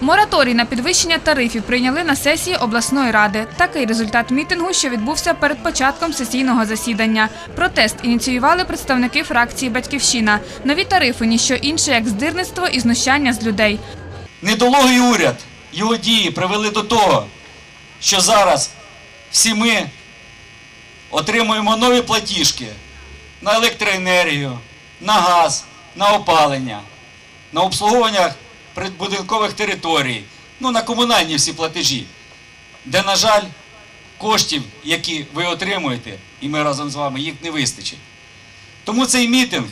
Мораторій на підвищення тарифів прийняли на сесії обласної ради. Такий результат мітингу, що відбувся перед початком сесійного засідання. Протест ініціювали представники фракції Батьківщина. Нові тарифи ніщо інше, як здирництво і знущання з людей. Недолугий уряд, його дії привели до того, що зараз всі ми отримуємо нові платіжки на електроенергію, на газ, на опалення, на обслуговування прибудинкових територій, ну на комунальні всі платежі, де, на жаль, коштів, які ви отримуєте, і ми разом з вами, їх не вистачить. Тому цей мітинг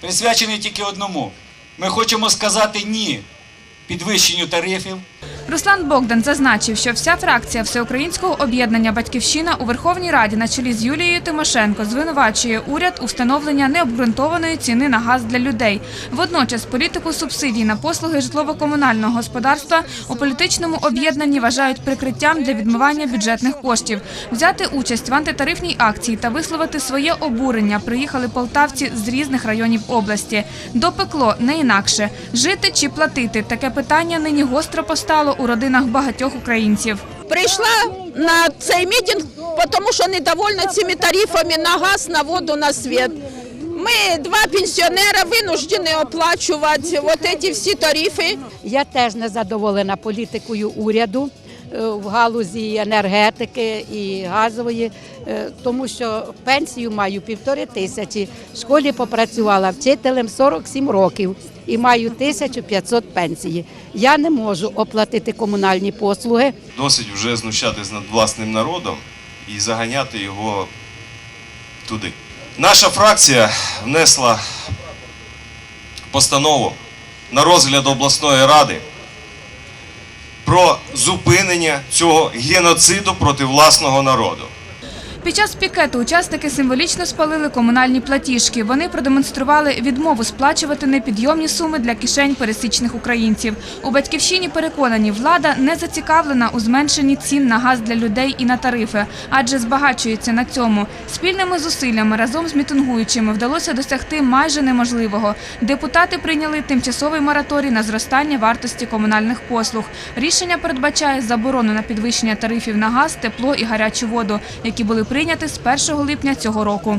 присвячений тільки одному. Ми хочемо сказати ні підвищенню тарифів. Руслан Богдан зазначив, що вся фракція Всеукраїнського об'єднання Батьківщина у Верховній Раді на чолі з Юлією Тимошенко звинувачує уряд у встановлення необґрунтованої ціни на газ для людей. Водночас політику субсидій на послуги житлово-комунального господарства у політичному об'єднанні вважають прикриттям для відмивання бюджетних коштів. Взяти участь в антитарифній акції та висловити своє обурення приїхали полтавці з різних районів області. Допекло не інакше жити чи платити. Таке питання нині гостро постало у родинах багатьох українців. Прийшла на цей мітинг, тому що недовольна цими тарифами на газ, на воду, на світ. Ми два пенсіонера винуждені оплачувати от ці всі тарифи. Я теж не задоволена політикою уряду в галузі енергетики і газової, е, тому що пенсію маю півтори тисячі. В школі попрацювала вчителем 47 років і маю 1500 пенсії. Я не можу оплатити комунальні послуги. Досить вже знущатись над власним народом і заганяти його туди. Наша фракція внесла постанову на розгляд обласної ради про зупинення цього геноциду проти власного народу. Під час пікету учасники символічно спалили комунальні платіжки. Вони продемонстрували відмову сплачувати непідйомні суми для кишень пересічних українців. У батьківщині переконані, влада не зацікавлена у зменшенні цін на газ для людей і на тарифи, адже збагачується на цьому. Спільними зусиллями разом з мітингуючими вдалося досягти майже неможливого. Депутати прийняли тимчасовий мораторій на зростання вартості комунальних послуг. Рішення передбачає заборону на підвищення тарифів на газ, тепло і гарячу воду, які були прийняті з 1 липня цього року.